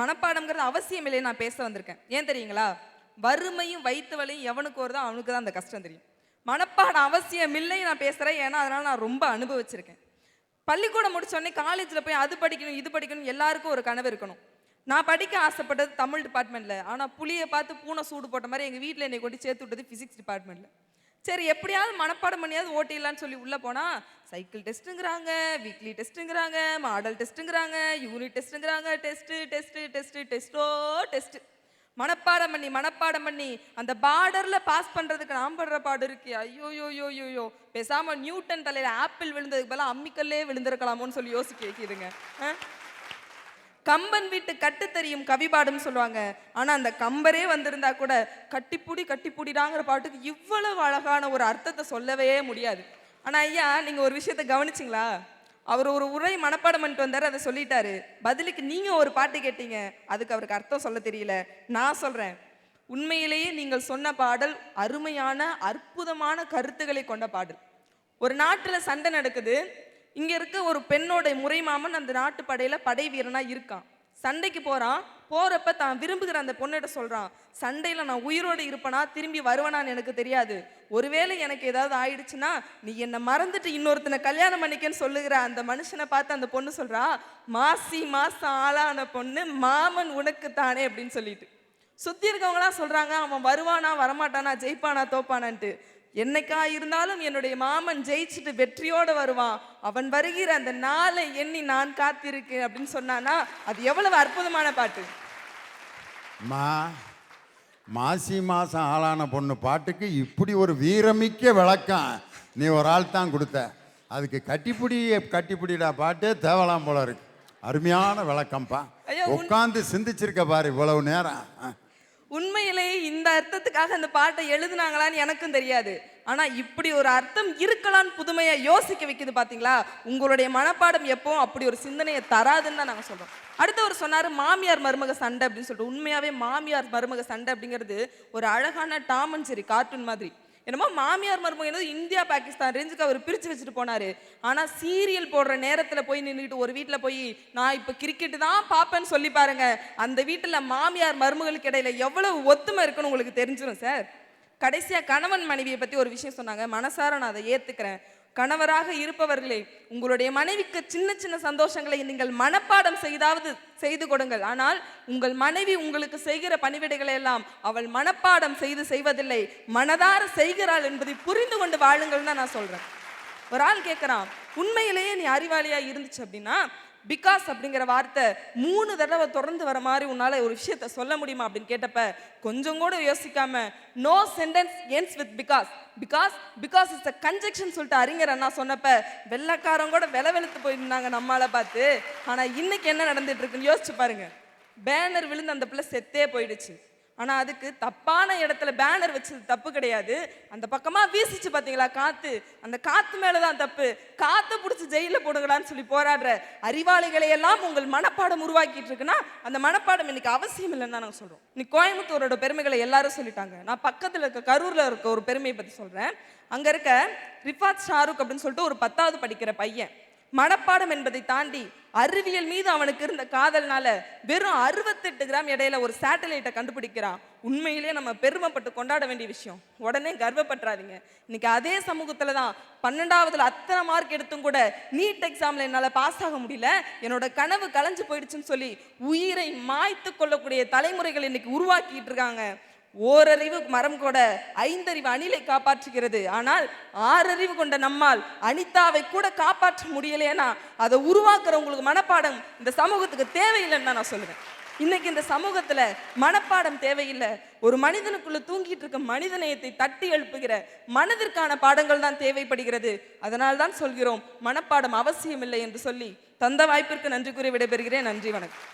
மனப்பாடம்ங்கிறது அவசியம் இல்லைன்னு நான் பேச வந்திருக்கேன். ஏன் தெரியுங்களா? வறுமையும் வயிற்று வலியும் எவனுக்கு வருதோ அவனுக்கு தான் அந்த கஷ்டம் தெரியும். மனப்பாடம் அவசியம் இல்லை நான் பேசுகிறேன் ஏன்னா அதனால் நான் ரொம்ப அனுபவிச்சிருக்கேன். பள்ளிக்கூடம் முடிச்சோடனே காலேஜில் போய் அது படிக்கணும் இது படிக்கணும் எல்லாருக்கும் ஒரு கனவு இருக்கணும். நான் படிக்க ஆசைப்பட்டது தமிழ் டிபார்ட்மெண்ட்டில் ஆனால் புளியை பார்த்து பூனை சூடு போட்ட மாதிரி எங்கள் வீட்டில் என்னை கொண்டு சேர்த்து விட்டது ஃபிசிக்ஸ் டிபார்ட்மெண்ட்டில் சரி எப்படியாவது மனப்பாடம் பண்ணியாவது ஓட்டிடலான்னு சொல்லி உள்ளே போனால் சைக்கிள் டெஸ்ட்டுங்கிறாங்க வீக்லி டெஸ்ட்டுங்கிறாங்க மாடல் டெஸ்ட்டுங்கிறாங்க யூனிட் டெஸ்ட்டுங்கிறாங்க டெஸ்ட்டு டெஸ்ட்டு டெஸ்ட்டு டெஸ்ட்டோ டெஸ்ட்டு மனப்பாடம் பண்ணி மனப்பாடம் பண்ணி அந்த பார்டரில் பாஸ் பண்ணுறதுக்கு நான் படுற பாடு இருக்கு. ஐயோ யோ யோ யோ யோ பேசாமல் நியூட்டன் தலையில் ஆப்பிள் விழுந்ததுக்கு பதிலாக அம்மிக்கல்லே விழுந்திருக்கலாமோன்னு சொல்லி யோசிக்க வைக்கிதுங்க. ஆ? கம்பன் வீட்டு கட்டு தெரியும் கவி சொல்லுவாங்க. ஆனா அந்த கம்பரே வந்திருந்தா கூட கட்டிப்புடி கட்டிப்புடிடாங்கிற பாட்டுக்கு இவ்வளவு அழகான ஒரு அர்த்தத்தை சொல்லவே முடியாது. ஆனா ஐயா நீங்க ஒரு விஷயத்த கவனிச்சிங்களா? அவர் ஒரு உரை மனப்பாடம் பண்ணிட்டு வந்தார் அதை சொல்லிட்டாரு. பதிலுக்கு நீங்க ஒரு பாட்டு கேட்டீங்க அதுக்கு அவருக்கு அர்த்தம் சொல்ல தெரியல. நான் சொல்றேன். உண்மையிலேயே நீங்கள் சொன்ன பாடல் அருமையான அற்புதமான கருத்துக்களை கொண்ட பாடல். ஒரு நாட்டில் சண்டை நடக்குது. இங்கே இருக்க ஒரு பெண்ணோட முறைமாமன் அந்த நாட்டு படையில் படை வீரனாக இருக்கான். சண்டைக்கு போகிறான் போகிறப்ப தான் விரும்புகிற அந்த பொண்ணிட்ட சொல்கிறான் சண்டையில் நான் உயிரோடு இருப்பனா திரும்பி வருவனான்னு எனக்கு தெரியாது. ஒருவேளை எனக்கு ஏதாவது ஆயிடுச்சுன்னா நீ என்னை மறந்துட்டு இன்னொருத்தனை கல்யாணம் பண்ணிக்கன்னு சொல்லுகிற அந்த மனுஷனை பார்த்து அந்த பொண்ணு சொல்கிறா மாசி மாசம் ஆளான பொண்ணு மாமன் உனக்கு தானே அப்படின்னு சொல்லிட்டு. சுற்றி இருக்கவங்களாம் சொல்கிறாங்க அவன் வருவானா வரமாட்டானா ஜெயிப்பானா தோப்பானான்ட்டு. என்னைக்கா இருந்தாலும் என்னுடைய மாமன் ஜெயிச்சுட்டு வெற்றியோட வருவான். அவன் வருகிற அந்த நாளை எண்ணி நான் காத்திருக்கேன் அப்படின்னு சொன்னானா அது எவ்வளவு அற்புதமான பாட்டு. மா மாசி மாதம் ஆளான பொண்ணு பாட்டுக்கு இப்படி ஒரு வீரமிக்க விளக்கம். நீ ஒரு ஆள் தான் கொடுத்த. அதுக்கு கட்டிப்பிடி கட்டிப்பிடிடா பாட்டே தேவலாம் போல இருக்கு. அருமையான விளக்கம்ப்பா. உட்காந்து சிந்திச்சிருக்க பாரு இவ்வளவு நேரம். உண்மையிலேயே இந்த அர்த்தத்துக்காக அந்த பாட்டை எழுதுனாங்களான்னு எனக்கும் தெரியாது. ஆனால் இப்படி ஒரு அர்த்தம் இருக்கலான்னு புதுமையாக யோசிக்க வைக்குது பார்த்தீங்களா உங்களுடைய மனப்பாடம் எப்பவும் அப்படி ஒரு சிந்தனையை தராதுன்னு தான் நாங்கள் சொல்கிறோம் அடுத்தவர் சொன்னார் மாமியார் மருமக சண்டை அப்படின்னு சொல்லிட்டு. உண்மையாகவே மாமியார் மருமக சண்டை அப்படிங்கிறது ஒரு அழகான டாம் அண்ட் சரி கார்ட்டூன் மாதிரி. என்னமோ மாமியார் மருமக என்னது? இந்தியா பாகிஸ்தான் ரேஞ்சுக்கு அவர் பிரித்து வச்சுட்டு போனாரு. ஆனால் சீரியல் போடுற நேரத்தில் போய் நின்றுக்கிட்டு ஒரு வீட்டில் போய் நான் இப்போ கிரிக்கெட்டு தான் பார்ப்பேன்னு சொல்லி பாருங்கள் அந்த வீட்டில் மாமியார் மருமகளுக்கு இடையில எவ்வளவு ஒத்துமை இருக்குன்னு உங்களுக்கு தெரிஞ்சிடும் சார்? கடைசியாக கணவன் மனைவியை பற்றி ஒரு விஷயம் சொன்னாங்க. மனசார நான் அதை ஏற்றுக்கிறேன் கணவராக இருப்பவர்களே உங்களுடைய மனைவிக்கு சின்ன சின்ன சந்தோஷங்களை நீங்கள் மனப்பாடம் செய்தாவது செய்து கொடுங்கள். ஆனால் உங்கள் மனைவி உங்களுக்கு செய்கிற பணிவிடைகளை எல்லாம் அவள் மனப்பாடம் செய்து செய்வதில்லை. மனதார செய்கிறாள் என்பதை புரிந்து கொண்டு வாழுங்கள் தான் நான் சொல்கிறேன் ஒரு ஆள் கேட்குறான் உண்மையிலேயே நீ அறிவாளியாக இருந்துச்சு அப்படின்னா பிகாஸ் அப்படிங்கிற வார்த்தை மூணு தடவை தொடர்ந்து வர மாதிரி உன்னால் ஒரு விஷயத்த சொல்ல முடியுமா அப்படின்னு கேட்டப்ப கொஞ்சம் கூட யோசிக்காம no sentence ends with because because because it's a conjunction சொல்லிட்டு அறிஞர் அண்ணா சொன்னப்ப வெள்ளக்காரங்க கூட வில வெளுத்து போயிருந்தாங்க நம்மால பார்த்து. ஆனால் இன்னைக்கு என்ன நடந்துட்டு இருக்குன்னு யோசிச்சு பாருங்க. பேனர் விழுந்து அந்த பிள்ளை செத்தே போயிடுச்சு. ஆனால் அதுக்கு தப்பான இடத்துல பேனர் வச்சது தப்பு கிடையாது. அந்த பக்கமாக வீசிச்சு பார்த்தீங்களா காற்று அந்த காற்று மேலே தான் தப்பு. காற்றை பிடிச்சி ஜெயிலில் போடுங்களான்னு சொல்லி போராடுற அறிவாளிகளை எல்லாம் உங்கள் மனப்பாடம் உருவாக்கிட்டு இருக்குன்னா அந்த மனப்பாடம் இன்னைக்கு அவசியம் இல்லைன்னு தான் நாங்கள் சொல்கிறோம் இன்னைக்கு கோயம்புத்தூரோட பெருமைகளை எல்லாரும் சொல்லிட்டாங்க. நான் பக்கத்தில் இருக்க கரூரில் இருக்க ஒரு பெருமையை பற்றி சொல்கிறேன் அங்கே இருக்க ரிஃபாத் ஷாருக் அப்படின்னு சொல்லிட்டு ஒரு பத்தாவது படிக்கிற பையன். மனப்பாடம் என்பதை தாண்டி அறிவியல் மீது அவனுக்கு இருந்த காதல்னால வெறும் அறுபத்தெட்டு கிராம் இடையில ஒரு சேட்டலைட்டை கண்டுபிடிக்கிறான். உண்மையிலேயே நம்ம பெருமைப்பட்டு கொண்டாட வேண்டிய விஷயம். உடனே கர்வப்பட்டுறாதீங்க. இன்னைக்கு அதே சமூகத்துல தான் பன்னெண்டாவதுல அத்தனை மார்க் எடுத்தும் கூட நீட் எக்ஸாம்ல என்னால் பாஸ் ஆக முடியல. என்னோட கனவு கலைஞ்சு போயிடுச்சுன்னு சொல்லி உயிரை மாய்த்து கொள்ளக்கூடிய தலைமுறைகள் இன்னைக்கு உருவாக்கிட்டு இருக்காங்க. ஓரறிவு மரம் கூட ஐந்தறிவு அணிலை காப்பாற்றுகிறது. ஆனால் ஆறறிவு கொண்ட நம்மால் அனிதாவை கூட காப்பாற்ற முடியலையேனா அதை உருவாக்குறவங்களுக்கு மனப்பாடம் இந்த சமூகத்துக்கு தேவையில்லைன்னு தான் நான் சொல்லுவேன். இன்னைக்கு இந்த சமூகத்துல மனப்பாடம் தேவையில்லை. ஒரு மனிதனுக்குள்ள தூங்கிட்டு இருக்க மனிதநேயத்தை தட்டி எழுப்புகிற மனதிற்கான பாடங்கள் தான் தேவைப்படுகிறது. அதனால் தான் சொல்கிறோம் மனப்பாடம் அவசியம் இல்லை என்று சொல்லி தந்த வாய்ப்பிற்கு நன்றி கூறி விடைபெறுகிறேன். நன்றி வணக்கம்.